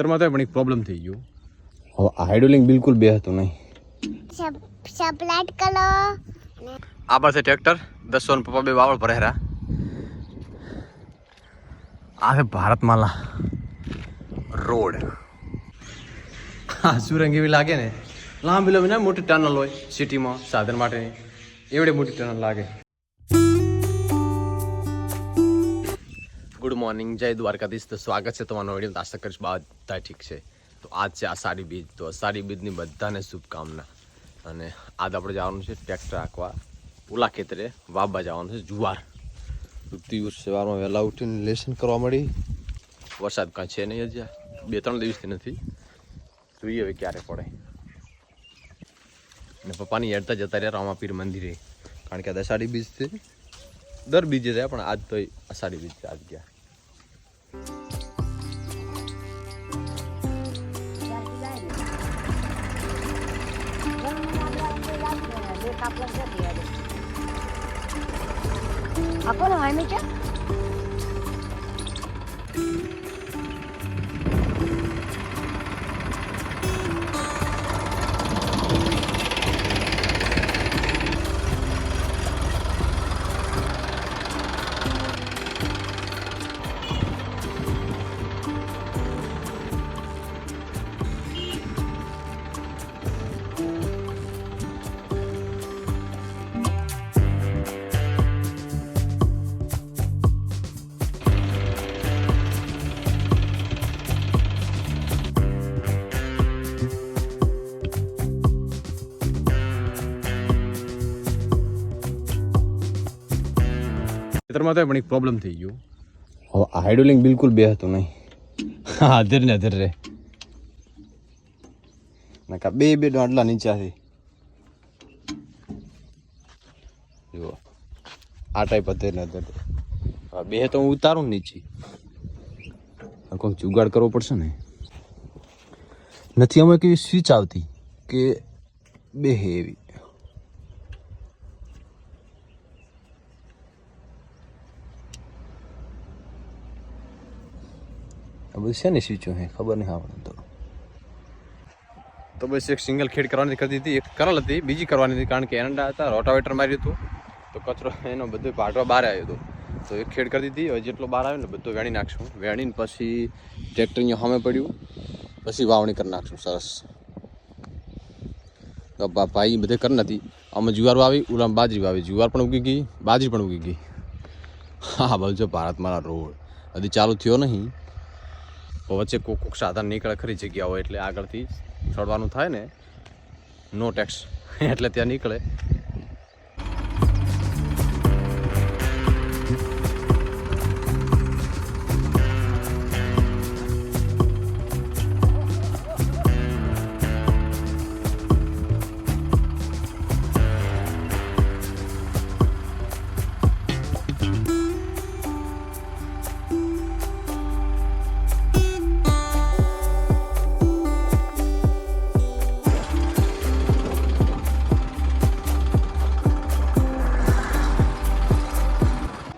ખેતરમાં તો પણ એક પ્રોબ્લેમ થઈ ગયો. હવે હાઇડ્રોલિંગ બિલકુલ બે હતું નહીં. સપ્લાટ કલો. કરો આ પાસે ટ્રેક્ટર દસો ને પપ્પા બે વાવળ ભરેરા. આ છે ભારતમાલા રોડ. હા સુરંગ એવી લાગે ને લાંબી લાંબી ના મોટી ટનલ હોય સિટીમાં સાધન માટેની. એવડી મોટી ટનલ લાગે. ગુડ મોર્નિંગ જય દ્વારકાધીશ. તો સ્વાગત છે તમારો વીડિયો આશા કરીશ બધા ઠીક છે. તો આજ છે આષાઢી બીજ. તો આષાઢી બીજની બધાને શુભકામના. અને આજ આપણે જવાનું છે ટ્રેક્ટર રાખવા ઓલા ખેતરે વાવવા જવાનું છે જુવાર. દિવસ સવારમાં વહેલા ઉઠીને લેસન કરવા મળી. વરસાદ કાંઈ છે નહીં હજી બે ત્રણ દિવસથી નથી. જોઈએ હવે ક્યારે પડે. અને પપ્પાની હેડતા જતા રહ્યા રામાપીર મંદિરે. કારણ કે અષાઢી બીજથી દર બીજે રહ્યા પણ આજ તો અષાઢી બીજ આજ ગયા. આપો ને વામી છે ખેતરમાં તો પણ એક પ્રોબ્લેમ થઈ ગયો. હવે હાઇડ્રોલિંગ બિલકુલ બે હતું નહીં. હા અધર ને અધર રે. નકા બે બે દોડલા નીચાથી. જુઓ, આ ટાઈપ અત્યારે ને અત્યારે હવે બે તો હું ઉતારું ને નીચે. હવે કોઈક જુગાડ કરવો પડશે ને. નથી, આમાં કેવી સ્વિચ આવતી કે બે હે એવી. આ બધું છે ને સ્વિચો હે? ખબર નહીં આપણે તો. તો બસ એક સિંગલ ખેડ કરવાની કરી દીધી એક કરલ હતી, બીજી કરવાની હતી, કારણ કે એરંડા હતા રોટાવેટર માર્યું હતું, તો કચરો એનો બધો પાટવા બહાર આવ્યો હતો. તો એક ખેડ કરી દીધી હવે જેટલો બહાર આવ્યો ને બધો વેણી નાખશું. વેણીને પછી ટ્રેક્ટરની સામે પડ્યું, પછી વાવણી કરી નાખશું, સરસ. તો ભાઈ બધે કરી નથી અમે જુવાર વાવી, ઉલામ બાજરી વાવી. જુવાર પણ ઉગી ગઈ, બાજરી પણ ઉગી ગઈ. હા, બોલજો જો ભારતમાં રોડ. હજી ચાલુ થયો નહીં. વચ્ચે કોક કોક સાધન નીકળે ખરી જગ્યા હોય એટલે આગળથી ચડવાનું થાય ને. નો ટેક્સ એટલે ત્યાં નીકળે.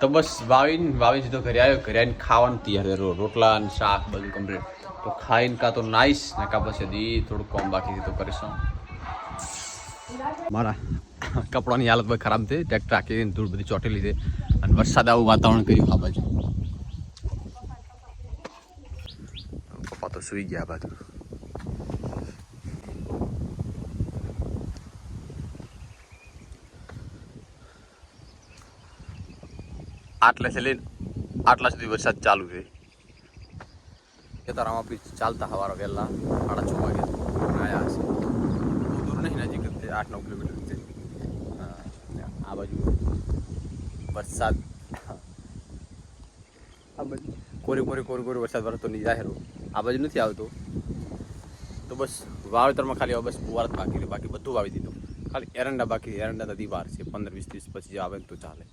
તો બસ વાવીને વાવી સીધો ઘરે આવ્યો. ઘરે આવીને ખાવાનું તૈયાર રોટલા અને શાક બધું કમ્પ્લીટ તો ખાઈને કાં તો નાઈશ, ને કાં પછી હજી થોડું કોમ બાકી તો કરીશું. મારા કપડાની હાલત બહુ ખરાબ થઈ ટ્રેક્ટર આખી ધૂળ બધી ચોટેલી લીધી અને વરસાદ આવું વાતાવરણ કર્યું આ બાજુ. પપ્પા તો સુઈ ગયા બાજુ. આટલે છે લઈને આટલા સુધી વરસાદ ચાલુ છે. ખેતરામાં બી ચાલતા સવારે વહેલા સાડા છ વાગે આવ્યા હશે બહુ દૂર નહીં, નજીક જ આઠ નવ કિલોમીટર છે. આ બાજુ વરસાદ. આ બાજુ કોરી કોરી કોરી કોરી વરસાદ વરસતો નહીં જાહેર આ બાજુ નથી આવતો. તો બસ વાવેતરમાં ખાલી બસ ફુવાર જ બાકી છે બાકી બધું વાવી દીધું. ખાલી એરંડા બાકી, એરંડા નદી વાર છે. પંદર વીસ ત્રીસ પછી આવે તો ચાલે.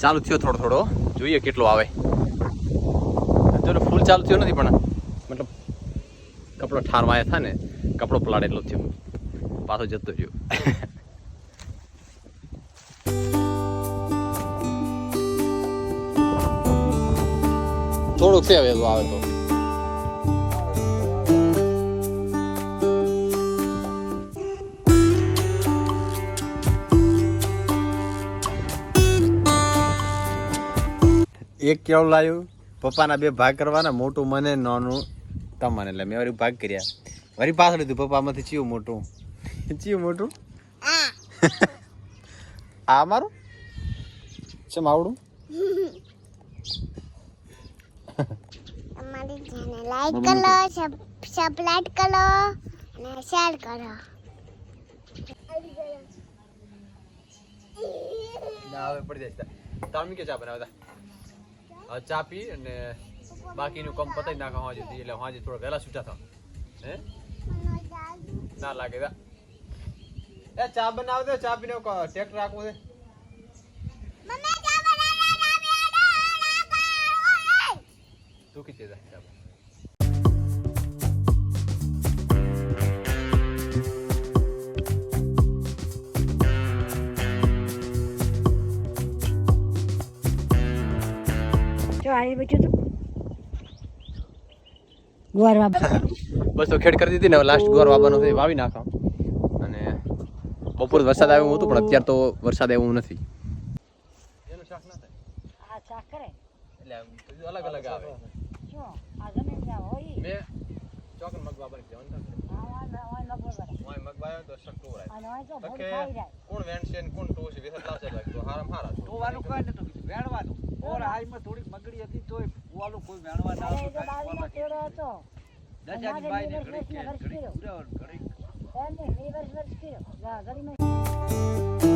ચાલુ થયો થોડો થોડો. જોઈએ કેટલો આવે. અત્યારે ફૂલ ચાલુ થયો નથી પણ મતલબ કપડો ઠારવાયા થાય ને, કપડો પલાળે એટલો થયો. પાછો જતો રહ્યો. થોડુંક છે હવે આવે તો. એક કેળું લાવ્યું પપ્પાના બે ભાગ કરવાના મોટું મને નાનું. તમને એટલે મેં વળી ભાગ કર્યા. વળી પાછળ લીધું પપ્પામાંથી ચિયું મોટું. ચિયું મોટું? આ મારું? છે આવડું? અમારી ચેનલ લાઈક કરો સબસ્ક્રાઇબ કરો અને શેર કરો. ના હવે પડી જાય તમે કે ચા બનાવતા. ચા પી અને બાકીનું કામ પતાવી નાખો હાજે એટલે હાજે થોડો વહેલા છૂટા થાવ હે? ના લાગે એ ચા બનાવ દે ચા પીને ટેક્ટર રાખવું દે તું કીધે જા ચા જો બસ તો ખેડ કરી દીધી ને લાસ્ટ ગોર વાવવાનો છે વાવી નાખો અને બપોર વરસાદ આવ્યો હતો પણ અત્યારે તો વરસાદ આવ્યો નથી. એનું શાક ના થાય? આ શાક કરે. એટલે અલગ અલગ આવે. શું આ જમીન હોય. મેં ચોકન થાય. આ આ આ લગભગ કરે વાય મગ તો શક ટોરાય. તો કે કોણ વેણશે ને કોણ ટોશે વિશે લાવશે તો હારામ હારા તો ધોવાનું કઈ નતું કીધું વેણવાનું ઓર હાઈમાં થોડીક મગડી હતી તો ઓલું કોઈ વેણવા ના આવતું તેડો હતો દજાની બાઈને ઘડી કે ઘડી પૂરા ઘડીક એમ વર્ષ વર્ષ કર્યો જા, ઘડીમાં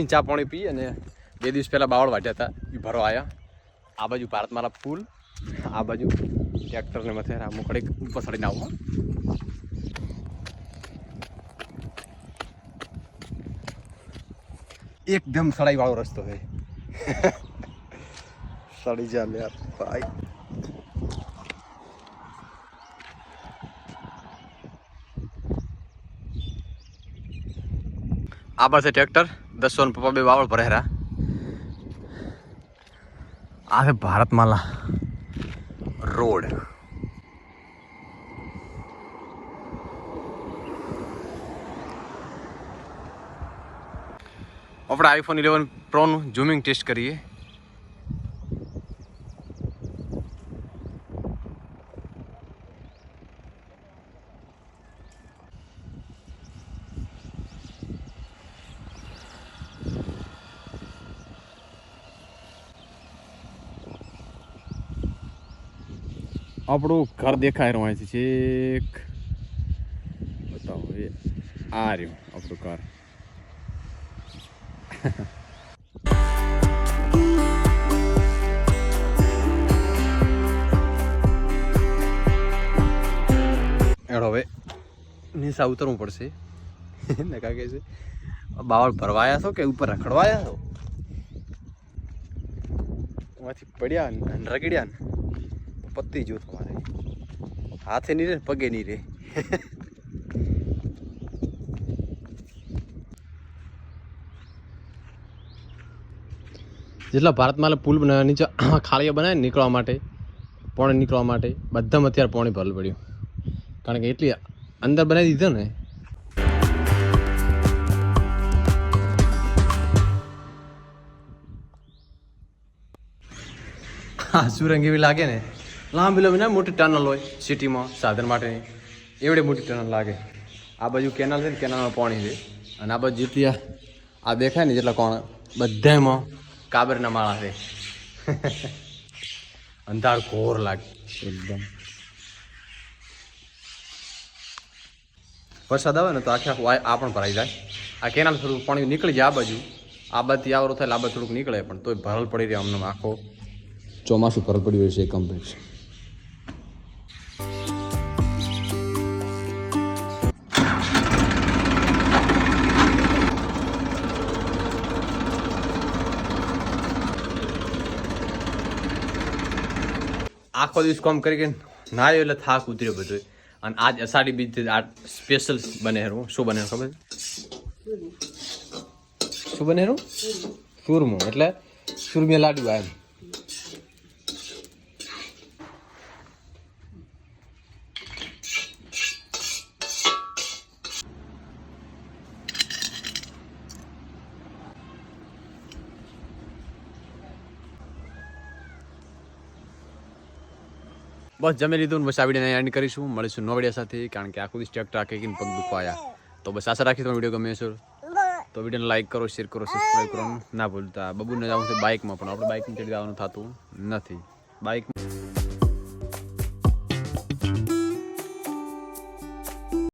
હવે ચા પાણી પી અને બે દિવસ પહેલાં બાવળ વાટ્યા હતા. એ ભરવા આવ્યા આ બાજુ ભારતમાલા પુલ, આ બાજુ ટ્રેક્ટરને મથે આ મોકળે ઉપર ચડીને આવો એકદમ સડાઈ વાળો રસ્તો છે. સડી જા લે ભાઈ. આ પાસે ટ્રેક્ટર દસો ને પપ્પા બે બાવળ ભરેરા આ છે ભારતમાલા રોડ આપણે આઈફોન ઇલેવન પ્રોનું ઝૂમિંગ ટેસ્ટ કરીએ। આપણું ઘર દેખાય રહ્યું અહીંથી છેક. બતાવો, એ આ રહ્યું આપણું ઘર. હવે નિશા ઉતરવું પડશે. નકા કા છે, બાવળ ભરવાયા છો કે ઉપર રખડવાયા છો? એમાંથી પડ્યા ને રગડ્યા ને? પતી ગયું તમારે હાથે નહીં રહે પગે નહીં રે જેટલા ભારતમાં પુલ બનાવ્યા નીચે ખાળીઓ બનાવે નીકળવા માટે, પોણે નીકળવા માટે, બધામાં અત્યારે પોણી ભરવું પડ્યું. કારણ કે એટલી અંદર બનાવી દીધો ને હા સુરંગ એવી લાગે ને લાંબી લાંબી ના મોટી ટનલ હોય સિટીમાં સાધન માટેની. એવડી મોટી ટનલ લાગે. આ બાજુ કેનાલ છે ને કેનાલમાં પાણી છે. અને આ બાજુ જેટલી આ દેખાય ને જેટલા કોણ બધામાં કાબરના માળા છે. અંધાર ઘોર લાગે. એકદમ. વરસાદ આવે ને તો આખે આખું આ પણ ભરાઈ જાય. આ કેનાલ થોડું પાણી નીકળી જાય આ બાજુ. આ બાજુથી આવરો થાય આ બાજુ થોડુંક નીકળે પણ તોય ભરલ પડી રહે અમને આખો. ચોમાસું ભરલ પડ્યું હોય છે કમ્પ્લીટ આખો દિવસ કામ કરી કે નાયો એટલે થાક ઉતર્યો બધો. અને આજ અષાઢી બીજ આ સ્પેશિયલ બને હેરું શું બને ખબર શું બને હેરું સુરમું. એટલે સુરમિયા લાડુ એમ. બસ જમી લીધું બસ આ વિડીયોને એન્ડ કરીશું. મળીશું નો વીડિયો સાથે, કારણ કે આખું દિવસ ટ્રેક્ટર આખી પગ દુખવાયા. તો બસ આશા રાખી તમે વીડિયો ગમે છો તો વિડીયોને લાઈક કરો શેર કરો સબસ્ક્રાઈબ કરો. ના ભૂલતા. બબુને જવું છે બાઇકમાં પણ. આપણે બાઇકમાં ચડી જવાનું થતું નથી. બાઇક